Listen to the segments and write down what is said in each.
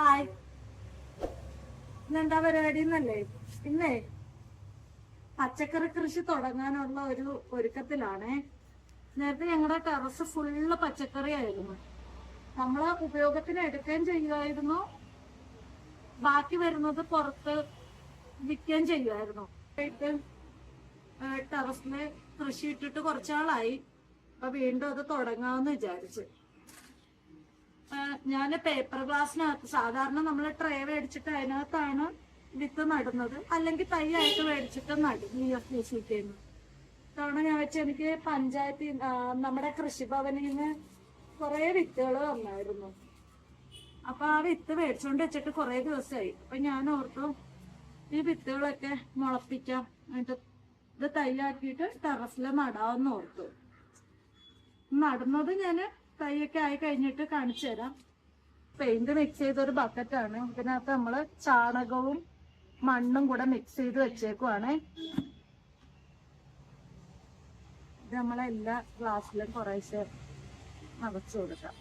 Hi ഇന്നെന്താ പരിപാടി എന്നല്ലേ ഇന്നേ. പച്ചക്കറി കൃഷി തുടങ്ങാനുള്ള ഒരു ഒരുക്കത്തിലാണേ. നേരത്തെ ഞങ്ങളുടെ ടെറസ് ഫുള്ള് പച്ചക്കറി ആയിരുന്നു നമ്മൾ ഉപയോഗത്തിന് എടുക്കുകയും ചെയ്യുമായിരുന്നു ബാക്കി വരുന്നത് പുറത്ത് വിൽക്കുകയും ചെയ്യുമായിരുന്നു ടെറസിൽ കൃഷി ഇട്ടിട്ട് കുറച്ചാളായി. അപ്പൊ വീണ്ടും അത് തുടങ്ങാമെന്ന് വിചാരിച്ചു. ഞാൻ പേപ്പർ ഗ്ലാസ്സിനകത്ത് സാധാരണ നമ്മൾ ട്രേ മേടിച്ചിട്ട് അതിനകത്താണ് വിത്ത് നടുന്നത്. അല്ലെങ്കിൽ തൈ ആയിട്ട് മേടിച്ചിട്ട് നടും ഈ എഫ് ഡി സിക്ക് തവണ ഞാൻ വെച്ച എനിക്ക് പഞ്ചായത്തിൽ നമ്മുടെ കൃഷിഭവനിൽ നിന്ന് കുറെ വിത്തുകൾ വന്നായിരുന്നു അപ്പൊ ആ വിത്ത് മേടിച്ചോണ്ട് വെച്ചിട്ട് കുറെ ദിവസമായി അപ്പൊ ഞാൻ ഓർത്തു ഈ വിത്തുകളൊക്കെ മുളപ്പിക്കാം. എന്നിട്ട് ഇത് തൈയാക്കിയിട്ട് ടെറസിൽ നടാമെന്ന് ഓർത്തു. നടുന്നത് ഞാൻ തൈയൊക്കെ ആയി കഴിഞ്ഞിട്ട് കാണിച്ചു തരാം. പെയിന്റ് മിക്സ് ചെയ്ത ഒരു ബക്കറ്റാണ് ഇതിനകത്ത് നമ്മൾ ചാണകവും മണ്ണും കൂടെ മിക്സ് ചെയ്ത് വെച്ചേക്കുവാണ്. ഇത് നമ്മളെല്ലാ ഗ്ലാസ്സിലും കുറേശ്ശെ നിറച്ചു കൊടുക്കാം.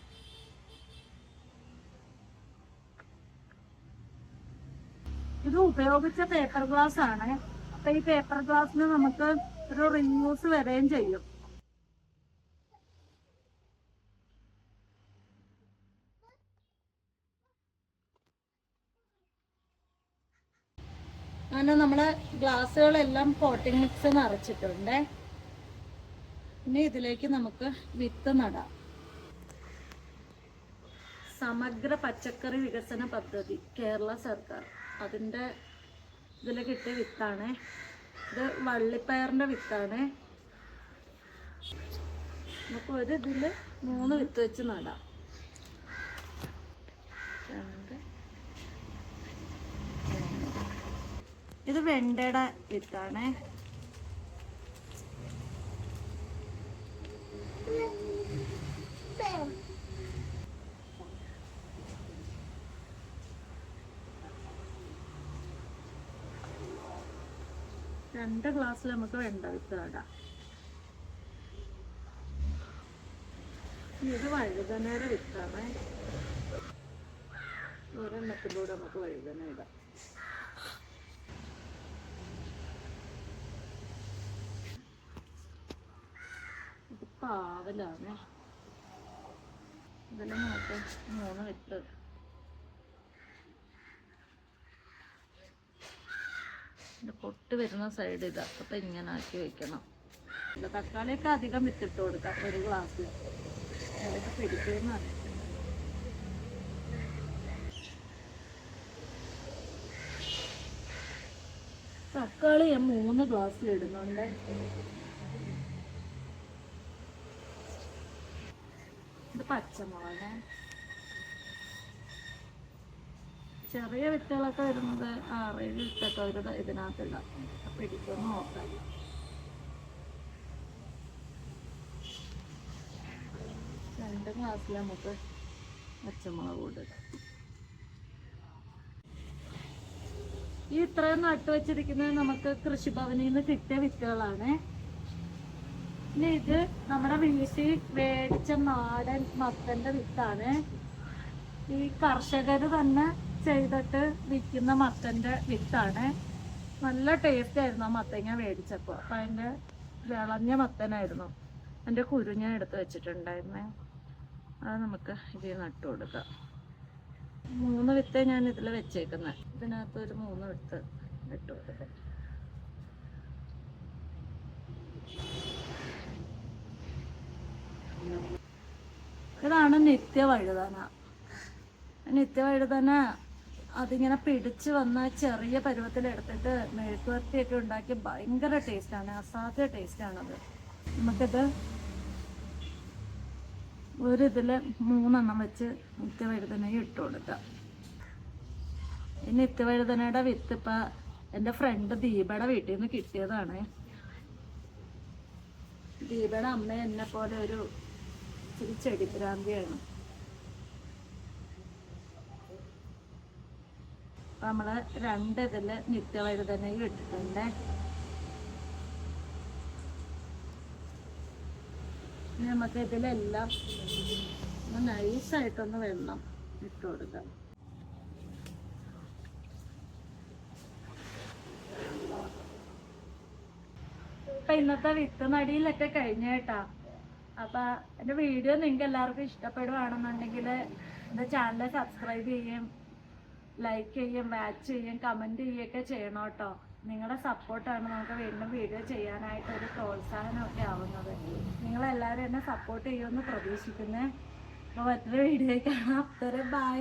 ഇത് ഉപയോഗിച്ച പേപ്പർ ഗ്ലാസ് ആണ്. അപ്പൊ ഈ പേപ്പർ ഗ്ലാസ്സിന് നമുക്ക് ഒരു റീയൂസ് വരെയും ചെയ്യും. അങ്ങനെ നമ്മൾ ഗ്ലാസ്സുകളെല്ലാം പോട്ടിംഗ് മിക്സ് നിറച്ചിട്ടുണ്ട് ഇനി ഇതിലേക്ക് നമുക്ക് വിത്ത് നടാം. സമഗ്ര പച്ചക്കറി വികസന പദ്ധതി കേരള സർക്കാർ. അതിന്റെ ഇതിൽ കിട്ടിയ വിത്താണ്. ഇത് വള്ളിപ്പയറിന്റെ വിത്താണ്. നമുക്ക് ഒരു ഇതിൽ മൂന്ന് വിത്ത് വെച്ച് നടാം രണ്ട് ഇത് വെണ്ടയുടെ വിത്താണ്. രണ്ട് ഗ്ലാസ്സിൽ നമുക്ക് വെണ്ട വിത്ത് നടാം. ഇത് വഴുതനയുടെ വിത്താണ്. ഒരെണ്ണത്തിലൂടെ നമുക്ക് വഴുതന ഇടാം ഇത് പാവലാണ് ഇതെല്ലാം നോക്കാം. മൂന്ന് വിത്ത്. ഇത് പൊട്ട് വരുന്ന സൈഡ് ഇതാ. അപ്പൊ ഇങ്ങനെ ആക്കി വെക്കണം. തക്കാളിയൊക്കെ അധികം വിത്തിട്ട് കൊടുക്കാം. ഒരു ഗ്ലാസ്സിൽ അതൊക്കെ പിടിക്കുമെന്ന് തക്കാളി ഞാൻ മൂന്ന് ഗ്ലാസ്സിൽ ഇടുന്നുണ്ട്. പച്ചമുളക്. ചെറിയ വിത്തുകളൊക്കെ വരുന്നത് ആറേഴ് വിത്തൊക്കെ ഒരു ഇതിനകത്തുള്ള അപ്പൊ ഇടിക്കൊന്ന് നോക്കാം. രണ്ട് ഗ്ലാസ്സിൽ നമുക്ക് പച്ചമുളക് കൊടുക്കാം ഈ ഇത്രയും നട്ടുവച്ചിരിക്കുന്നത് നമുക്ക് കൃഷിഭവനിൽ നിന്ന് കിട്ടിയ വിത്തുകളാണ്. ഇനി ഇത് നമ്മുടെ വീട്ടിൽ മേടിച്ച നാടൻ മത്തന്റെ വിത്താണ്. ഈ കർഷകർ തന്നെ ചെയ്തിട്ട് വിൽക്കുന്ന മത്തന്റെ വിത്താണ്. നല്ല ടേസ്റ്റ് ആയിരുന്നു ആ മത്തങ്ങ മേടിച്ചപ്പോൾ. അപ്പം അതിന്റെ വിളഞ്ഞ മത്തനായിരുന്നു. അതിന്റെ കുരു ഞാൻ എടുത്ത് വെച്ചിട്ടുണ്ടായിരുന്നേ. അത് നമുക്ക് ഇതിൽ നട്ടു കൊടുക്കാം. മൂന്ന് വിത്ത് ഞാൻ ഇതിൽ വെച്ചേക്കുന്നത് ഇതിനകത്ത് ഒരു മൂന്ന് വിത്ത് ഇട്ട് കൊടുക്കാം. ഇതാണ് നിത്യ വഴുതന അതിങ്ങനെ പിടിച്ച് വന്ന ചെറിയ പരുവത്തിലെടുത്തിട്ട് മെഴുക്കുവർത്തിയൊക്കെ ഉണ്ടാക്കി ഭയങ്കര ടേസ്റ്റാണ് അസാധ്യ ടേസ്റ്റാണത്. നമുക്കിത് ഒരു ഇതിൽ മൂന്നെണ്ണം വെച്ച് നിത്യ വഴുതനയും ഇട്ട് കൊടുക്കാം. ഈ നിത്യ വഴുതനയുടെ വിത്ത് ഇപ്പം എന്റെ ഫ്രണ്ട് ദീപയുടെ വീട്ടിൽ നിന്ന് കിട്ടിയതാണ്. ദീപയുടെ അമ്മ എന്നെ പോലെ ഒരു ചെടിപ്രാന്തിയാണ് നമ്മൾ രണ്ട് ഇതിൽ തന്നെ ഇട്ടിട്ടുണ്ട്. നമുക്ക് ഇതിലെല്ലാം നൈസായിട്ടൊന്ന് വെള്ളം ഇട്ട് കൊടുക്കാം. ഇപ്പൊ ഇന്നത്തെ വിത്ത് നടിയിലൊക്കെ കഴിഞ്ഞേട്ടാ അപ്പൊ എന്റെ വീഡിയോ നിങ്ങൾക്ക് എല്ലാവർക്കും ഇഷ്ടപ്പെടുവാണെന്നുണ്ടെങ്കിൽ എന്റെ ചാനൽ സബ്സ്ക്രൈബ് ചെയ്യും ലൈക്ക് ചെയ്യും വാച്ച് ചെയ്യും കമന്റ് ചെയ്യുകയൊക്കെ ചെയ്യണം കേട്ടോ. നിങ്ങളുടെ സപ്പോർട്ടാണ് നമുക്ക് വീണ്ടും വീഡിയോ ചെയ്യാനായിട്ട് ഒരു പ്രോത്സാഹനമൊക്കെ ആവുന്നത്. നിങ്ങളെല്ലാവരും എന്നെ സപ്പോർട്ട് ചെയ്യുമെന്ന് പ്രതീക്ഷിക്കുന്നേ. അപ്പോൾ മറ്റൊരു വീഡിയോ കാണാം. ബൈ